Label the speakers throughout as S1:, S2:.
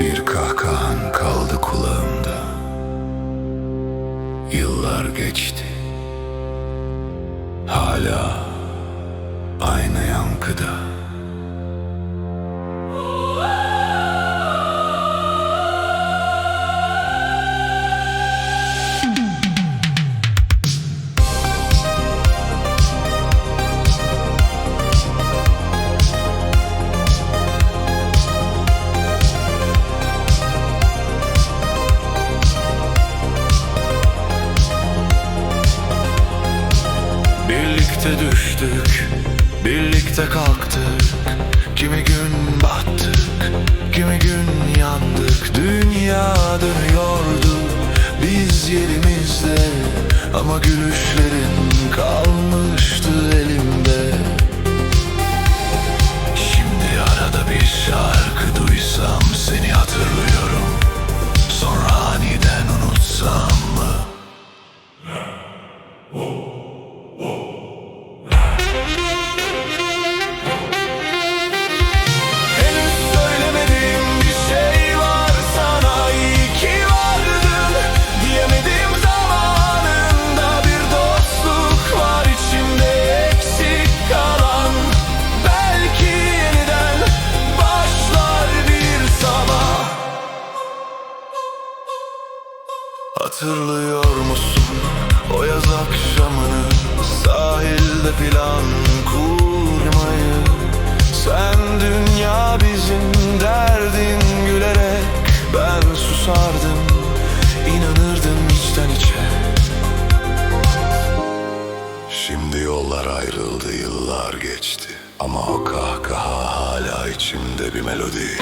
S1: Bir kahkahan kaldı kulağımda. Yıllar geçti. Hala aynı yankıda
S2: Birlikte düştük, birlikte kalktık. Kimi gün battık, kimi gün yandık. Dünya dönüyordu, biz yerimizde. Ama gülüşlerin kalmıştı Hatırlıyor musun o yaz akşamını? Sahilde plan kurmayı. Sen dünya bizim derdin gülerek Ben susardım inanırdım içten içe.
S1: Şimdi yollar ayrıldı yıllar geçti. Ama o kahkaha hala içimde bir melodi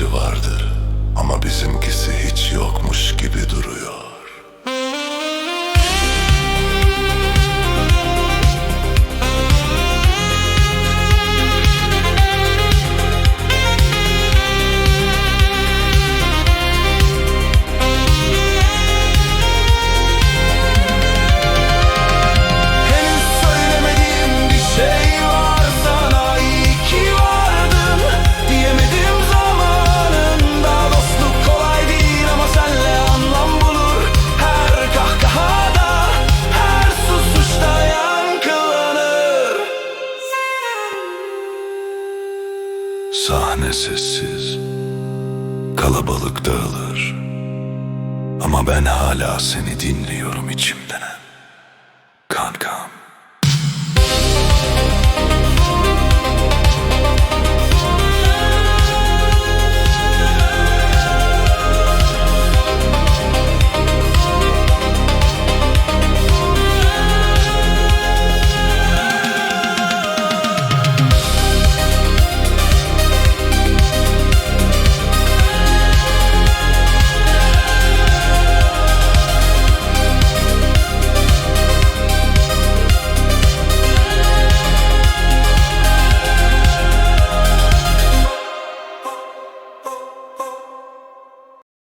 S1: başlangıcı vardır. Ama bizimkisi Sahne sessiz Kalabalık dağılır. Ama ben hala seni dinliyorum içimden